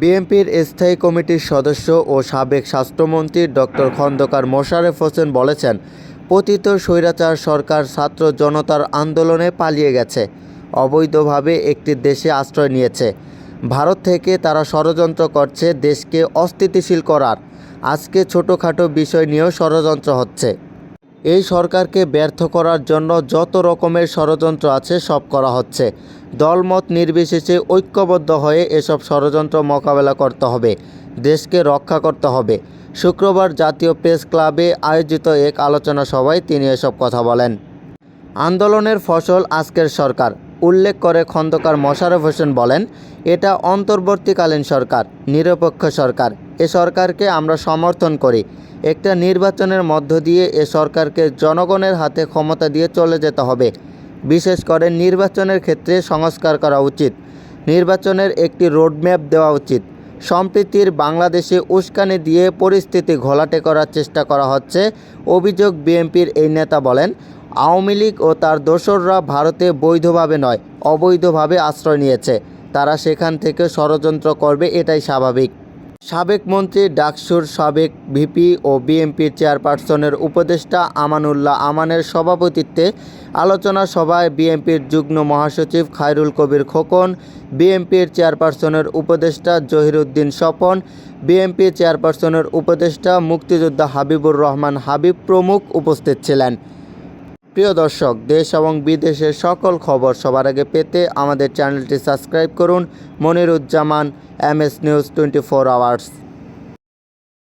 বিএনপির স্থায়ী কমিটির সদস্য ও সাবেক স্বাস্থ্যমন্ত্রী ডক্টর খন্দকার মোশারেফ হোসেন বলেছেন, পতিত স্বৈরাচার সরকার ছাত্র জনতার আন্দোলনে পালিয়ে গেছে, অবৈধভাবে একটি দেশে আশ্রয় নিয়েছে। ভারত থেকে তারা ষড়যন্ত্র করছে, দেশকে অস্থিতিশীল করার। আজকে ছোটোখাটো বিষয় নিয়েও ষড়যন্ত্র হচ্ছে। এই সরকারকে ব্যর্থ করার জন্য যত রকমের ষড়যন্ত্র আছে, সব করা হচ্ছে। দলমত নির্বিশেষে ঐক্যবদ্ধ হয়ে এসব ষড়যন্ত্র মোকাবেলা করতে হবে, দেশকে রক্ষা করতে হবে। শুক্রবার জাতীয় প্রেস ক্লাবে আয়োজিত এক আলোচনা সভায় তিনি এসব কথা বলেন। আন্দোলনের ফসল আজকের সরকার, উল্লেখ করে খন্দকার মোশাররফ হোসেন বলেন, এটা অন্তর্বর্তীকালীন সরকার, নিরপেক্ষ সরকার, এ সরকারকে আমরা সমর্থন করি। একটা নির্বাচনের মধ্য দিয়ে এ সরকারকে জনগণের হাতে ক্ষমতা দিয়ে চলে যেতে হবে। বিশেষ করে নির্বাচনের ক্ষেত্রে সংস্কার করা উচিত। নির্বাচনের একটি রোডম্যাপ দেওয়া উচিত। সম্প্রীতির বাংলাদেশে উস্কানি দিয়ে পরিস্থিতি ঘোলাটে করার চেষ্টা করা হচ্ছে, অভিযোগ বিএনপির এই নেতা বলেন। আওয়ামী লীগ ও তার দোসররা ভারতে বৈধভাবে নয়, অবৈধভাবে আশ্রয় নিয়েছে। তারা সেখান থেকে ষড়যন্ত্র করবে, এটাই স্বাভাবিক। সাবেক মন্ত্রী, ডাকসুর সাবেক ভিপি ও বিএনপির চেয়ারপারসনের উপদেষ্টা আমানুল্লাহ আমানের সভাপতিত্বে আলোচনা সভায় বিএনপির যুগ্ম মহাসচিব খায়রুল কবির খোকন বিএনপির চেয়ারপারসনের উপদেষ্টা জহিরুদ্দিন স্বপন বিএনপি চেয়ারপারসনের উপদেষ্টা মুক্তিযোদ্ধা হাবিবুর রহমান হাবিব প্রমুখ উপস্থিত ছিলেন। প্রিয় দর্শক, দেশ এবং বিদেশের সকল খবর সবার আগে পেতে আমাদের চ্যানেলটি সাবস্ক্রাইব করুন। Moniruzzaman, M S news twenty four hours.